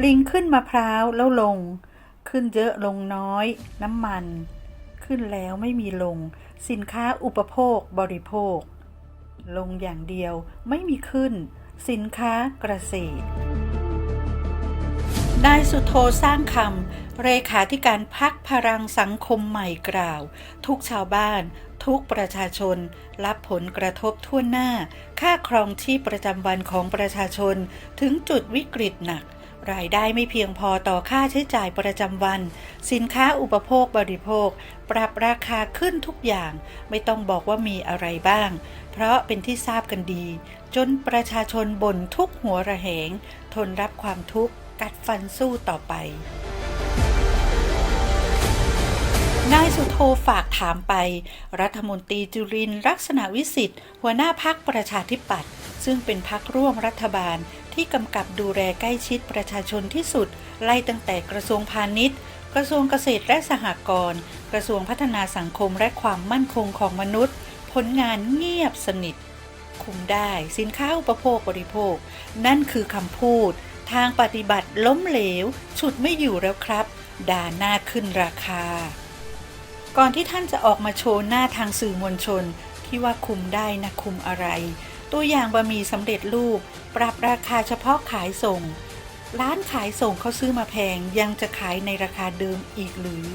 ลิงขึ้นมะพร้าวแล้วลง ขึ้นเยอะลงน้อย น้ำมัน ขึ้นแล้วไม่มีลง สินค้าอุปโภคบริโภค ลงอย่างเดียวไม่มีขึ้น สินค้าเกษตรนายสุโธสร้างคำเลขาธิการพักพลังสังคมใหม่กล่าว ทุกชาวบ้าน ทุกประชาชน รับผลกระทบทั่วหน้า ค่าครองชีพประจำวันของประชาชนถึงจุดวิกฤตหนัก รายได้ไม่เพียงพอต่อค่าใช้จ่ายประจำวัน สินค้าอุปโภคบริโภค ปรับราคาขึ้นทุกอย่าง ไม่ต้องบอกว่ามีอะไรบ้าง เพราะเป็นที่ทราบกันดี จนประชาชนบ่นทุกหัวระแหง ทนรับความทุกข์ กัดฟันสู้ต่อไปนายสุโธฝากถามไป รัฐมนตรีจุรินลักษณะวิสิทธิ์ หัวหน้าพักประชาธิปัตย์ซึ่งเป็นพักร่วมรัฐบาล ที่กำกับดูแลใกล้ชิดประชาชนที่สุด ไล่ตั้งแต่กระทรวงพาณิชย์ กระทรวงเกษตรและสหกรณ์กระทรวงพัฒนาสังคมและความมั่นคงของมนุษย์ ผลงานเงียบสนิท คุมได้สินค้าอุปโภคบริโภค นั่นคือคำพูด ทางปฏิบัติล้มเหลว ฉุดไม่อยู่แล้วครับ ด่าหน้าขึ้นราคา ก่อนที่ท่านจะออกมาโชว์หน้าทางสื่อมวลชนที่ว่าคุมได้นะคุมอะไร ตัวอย่างบะหมี่สำเร็จรูป ปรับราคาเฉพาะขายส่ง ร้านขายส่งเขาซื้อมาแพงยังจะขายในราคาเดิมอีกหรือ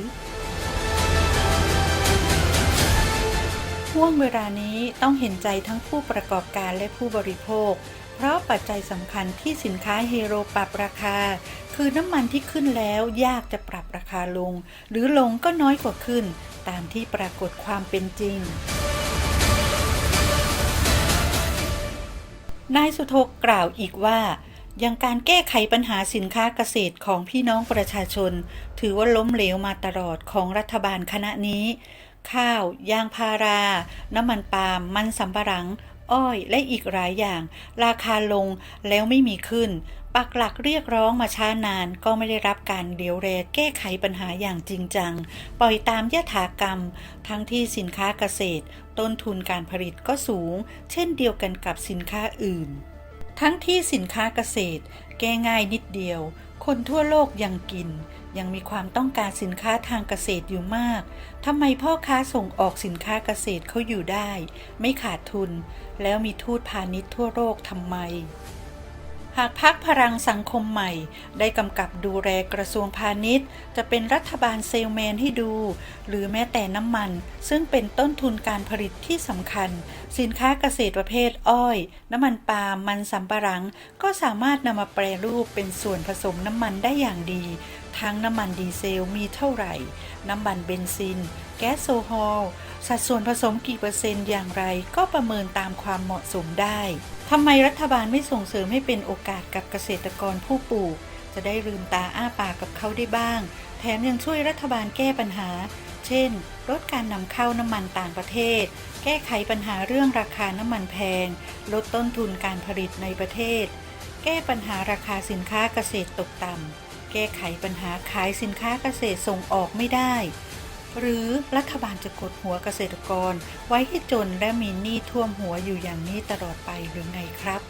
ห่วงเวลานี้ต้องเห็นใจทั้งผู้ประกอบการและผู้บริโภค เพราะปัจจัยสำคัญที่สินค้าเฮโรปรับราคา คือน้ำมันที่ขึ้นแล้วยากจะปรับราคาลง หรือลงก็น้อยกว่าขึ้น ตามที่ปรากฏความเป็นจริง นายสุทกกล่าวอีกว่ายังการแก้ไขปัญหาสินค้าเกษตรของพี่น้องประชาชน ถือว่าล้มเหลวมาตลอดของรัฐบาลคณะนี้ ข้าว ยางพารา น้ำมันปาล์มมันสำปะหลัง อ้อยและอีกหลายอย่าง ราคาลงแล้วไม่มีขึ้น ปักหลักเรียกร้องมาช้านานก็ไม่ได้รับการเดียวแรแก้ไขปัญหาอย่างจริงจัง ปล่อยตามยถากรรม ทั้งที่สินค้าเกษตร ต้นทุนการผลิตก็สูง เช่นเดียวกันกับสินค้าอื่น ทั้งที่สินค้าเกษตร แก้ง่ายนิดเดียว คนทั่วโลกยังกิน ยังมีความต้องการสินค้าทางเกษตรอยู่มากทำไมพ่อค้าส่งออกสินค้าเกษตรเขาอยู่ได้ ไม่ขาดทุน แล้วมีทูตพาณิชย์ทั่วโลกทำไม หากพักพลังสังคมใหม่ ได้กำกับดูแลกระทรวงพาณิชย์ จะเป็นรัฐบาลเซลแมนให้ดู หรือแม้แต่น้ำมัน ซึ่งเป็นต้นทุนการผลิตที่สำคัญ สินค้าเกษตรประเภทอ้อย น้ำมันปาล์มมันสำปะหลัง ก็สามารถนำมาแปรรูปเป็นส่วนผสมน้ำมันได้อย่างดี ทั้งน้ำมันดีเซลมีเท่าไหร่ น้ำมันเบนซิน แก๊สโซฮอลสัดส่วนผสมกี่เปอร์เซ็นต์อย่างไร ก็ประเมินตามความเหมาะสมได้ ทำไมรัฐบาลไม่ส่งเสริมให้เป็นโอกาสกับเกษตรกรผู้ปลูก จะได้ลืมตาอ้าปากกับเขาได้บ้าง แถมยังช่วยรัฐบาลแก้ปัญหา เช่น ลดการนำเข้าน้ำมันต่างประเทศ แก้ไขปัญหาเรื่องราคาน้ำมันแพง ลดต้นทุนการผลิตในประเทศ แก้ปัญหาราคาสินค้าเกษตรตกต่ำแก้ไขปัญหาขายสินค้าเกษตรส่งออกไม่ได้ หรือรัฐบาลจะกดหัวเกษตรกร ไว้ให้จนและมีหนี้ท่วมหัวอยู่อย่างนี้ตลอดไปหรือไงครับ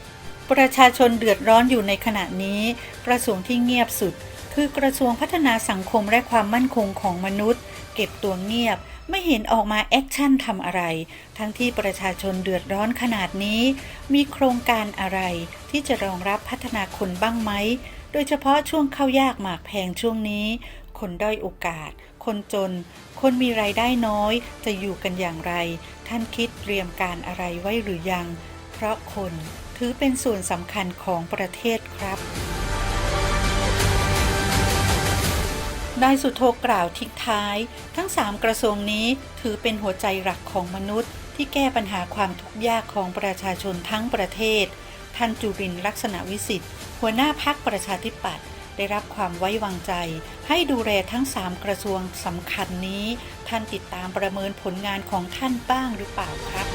ประชาชนเดือดร้อนอยู่ในขณะนี้ กระทรวงที่เงียบสุด คือกระทรวงพัฒนาสังคมและความมั่นคงของมนุษย์ เก็บตัวเงียบไม่เห็นออกมาแอคชั่นทำอะไร ทั้งที่ประชาชนเดือดร้อนขนาดนี้ มีโครงการอะไร ที่จะรองรับพัฒนาคนบ้างไหม โดยเฉพาะช่วงเข้ายากหมากแพงช่วงนี้ คนด้อยโอกาส คนจน คนมีรายได้น้อยจะอยู่กันอย่างไร ท่านคิดเตรียมการอะไรไว้หรือยัง เพราะคนถือเป็นส่วนสำคัญของประเทศครับนายสุโธกล่าวทิ้งท้าย ทั้ง 3 กระทรวงนี้ถือเป็นหัวใจหลักของมนุษย์ ที่แก้ปัญหาความทุกข์ยากของประชาชนทั้งประเทศ ท่านจุรินลักษณะวิสิทธิ์ หัวหน้าพักประชาธิปัตย์ ได้รับความไว้วางใจ ให้ดูแลทั้ง 3 กระทรวงสำคัญนี้ ท่านติดตามประเมินผลงานของท่านบ้างหรือเปล่าครับ